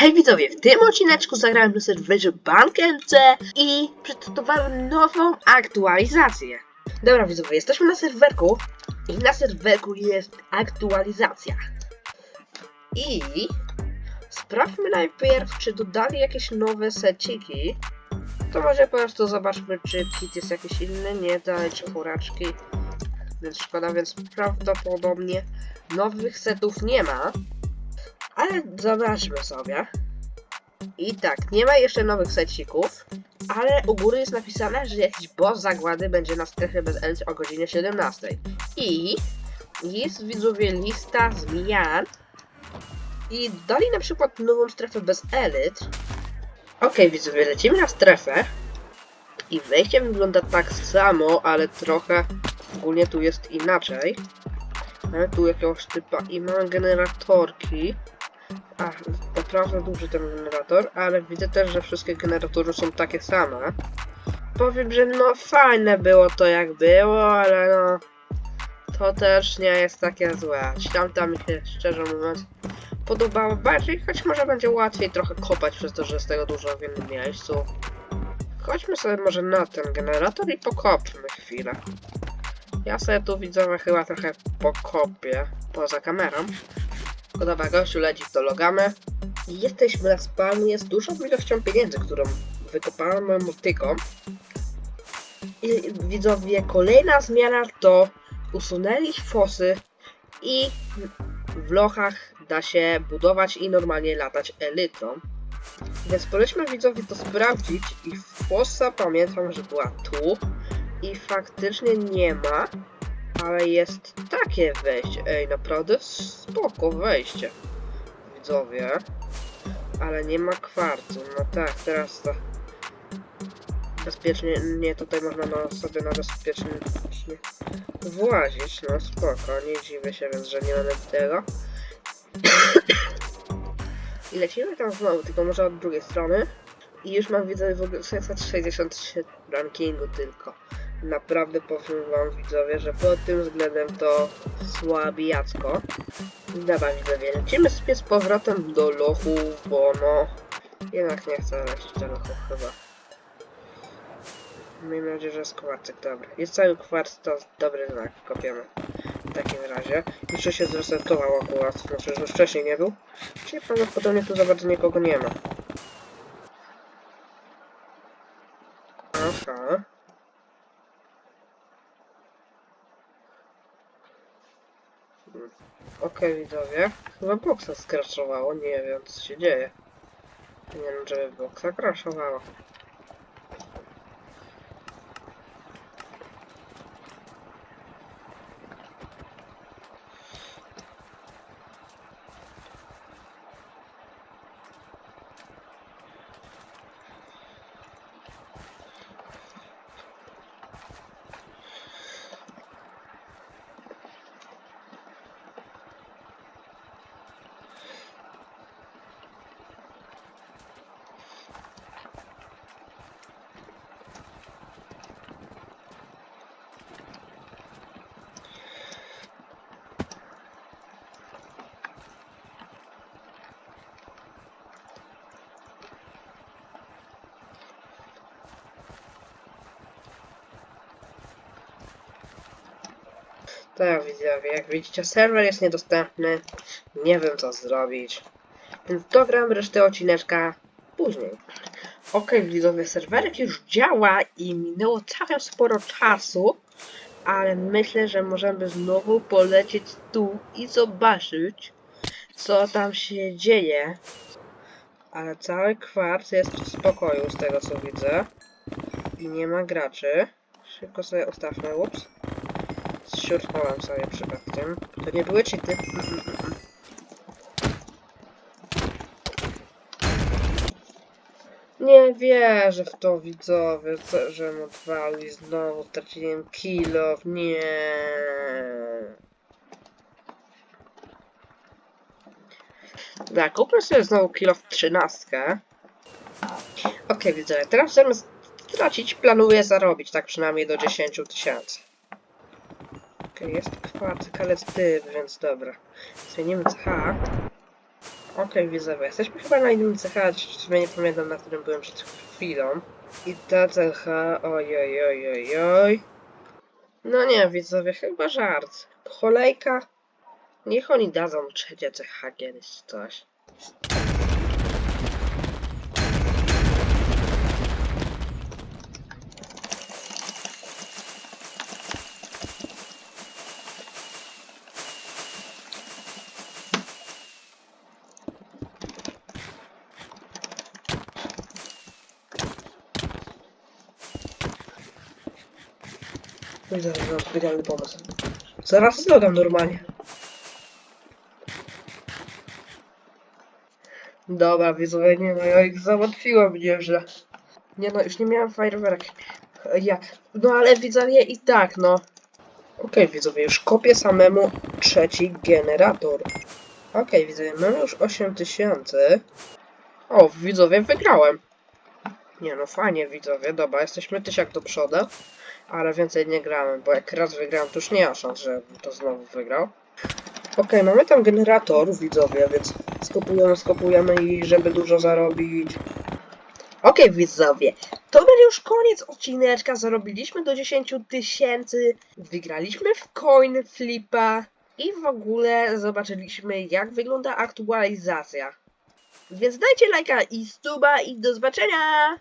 Hej widzowie, w tym odcineczku zagrałem na serwerze BankMC i przygotowałem nową aktualizację. Dobra widzowie, jesteśmy na serwerku i na serwerku jest aktualizacja. I sprawdźmy najpierw, czy dodali jakieś nowe seciki. To może po prostu zobaczmy, czy kit jest jakiś inny, nie dalej czechuraczki. Więc szkoda, więc prawdopodobnie nowych setów nie ma. Ale zobaczmy sobie. I tak, nie ma jeszcze nowych secików, ale u góry jest napisane, że jakiś boss zagłady będzie na strefie bez elit o godzinie 17. I jest widzowie lista zmian. I dali na przykład nową strefę bez elit. Okej, widzowie, lecimy na strefę. I wejście wygląda tak samo, ale trochę ogólnie tu jest inaczej. Mamy tu jakiegoś typa i mamy generatorki. A, naprawdę duży ten generator, ale widzę też, że wszystkie generatory są takie same. Powiem, że no fajne było to jak było, ale no to też nie jest takie złe. Tamta mi się szczerze mówiąc podobało bardziej, choć może będzie łatwiej trochę kopać przez to, że jest tego dużo w jednym miejscu. Chodźmy sobie może na ten generator i pokopmy chwilę. Ja sobie tu widzowie chyba trochę pokopię poza kamerą. Leci w to logamy. Jesteśmy na spawnie z dużą ilością pieniędzy, którą wykopałem moją motyką. I widzowie, kolejna zmiana to usunęli fosy i w lochach da się budować i normalnie latać elytrą. Więc polećmy widzowie to sprawdzić i fosa pamiętam, że była tu i faktycznie nie ma, ale jest takie wejście. Ej, naprawdę spoko wejście. Widzowie. Ale nie ma kwarcu. No tak, teraz to bezpiecznie, nie, tutaj można no, sobie na bezpiecznie włazić, no spoko, nie dziwię się, więc że nie mamy tego. I lecimy tam znowu, tylko może od drugiej strony. I już mam widzę w ogóle 663 rankingu tylko. Naprawdę powiem wam widzowie, że pod tym względem to słabiacko. Dobra widzowie, lecimy sobie z powrotem do lochu, bo no... Jednak nie chcę lecieć do lochu chyba. Miejmy nadzieję, że jest kwarcyk, dobra. Jest cały kwarc, to dobry znak, kopiemy. W takim razie. Jeszcze się zresetował akurat, znaczy, że wcześniej nie był. Czyli prawdopodobnie tu za bardzo nikogo nie ma. Aha. Okej, widzowie. Chyba boksa skraszowało, nie wiem co się dzieje. Nie wiem, żeby boksa crashowało. Tak, widzowie, jak widzicie, serwer jest niedostępny. Nie wiem, co zrobić. Więc dogram resztę odcineczka później. Okej, widzowie, serwerek już działa i minęło całkiem sporo czasu, ale myślę, że możemy znowu polecieć tu i zobaczyć, co tam się dzieje. Ale cały kwarc jest w spokoju, z tego co widzę. I nie ma graczy. Szybko sobie ustawmy, ups. Zsiurkowałem sobie przypadkiem. To nie były cheaty. Nie wierzę w to widzowie, że mu odwalił i znowu straciłem kilo. Nie. Tak, kupmy sobie znowu kilo w trzynastkę. Okej, widzowie, teraz zamiast stracić, planuję zarobić tak przynajmniej do 10 tysięcy. Okej, jest kwarcyk, ale styw, więc dobra. Zmienimy CH. Okej, widzowie, jesteśmy chyba na innym CH, czy nie pamiętam na którym byłem przed chwilą. I ta CH, oj, oj, oj, oj, oj. No nie, widzowie, chyba żart. Kolejka. Niech oni dadzą trzecie CH kiedyś coś. Zaraz mam specjalny pomysł. Zaraz zlogam normalnie. Dobra, widzowie, nie no, ja ich załatwiłem nieźle. Nie no, już nie miałem fajerwerek. Ja, no ale widzowie i tak, no. Okej, widzowie, już kopię samemu trzeci generator. Okej, widzowie, mamy już 8000. O, widzowie, wygrałem. Nie no, fajnie, widzowie, dobra, jesteśmy tysiak do przodu. Ale więcej nie grałem, bo jak raz wygrałem, to już nie ma szans, że to znowu wygrał. Okej, mamy tam generator, widzowie, więc skopujemy, skopujemy i żeby dużo zarobić. Okej, widzowie, to będzie już koniec odcineczka. Zarobiliśmy do 10 tysięcy, wygraliśmy w coin flipa i w ogóle zobaczyliśmy, jak wygląda aktualizacja. Więc dajcie lajka i suba i do zobaczenia!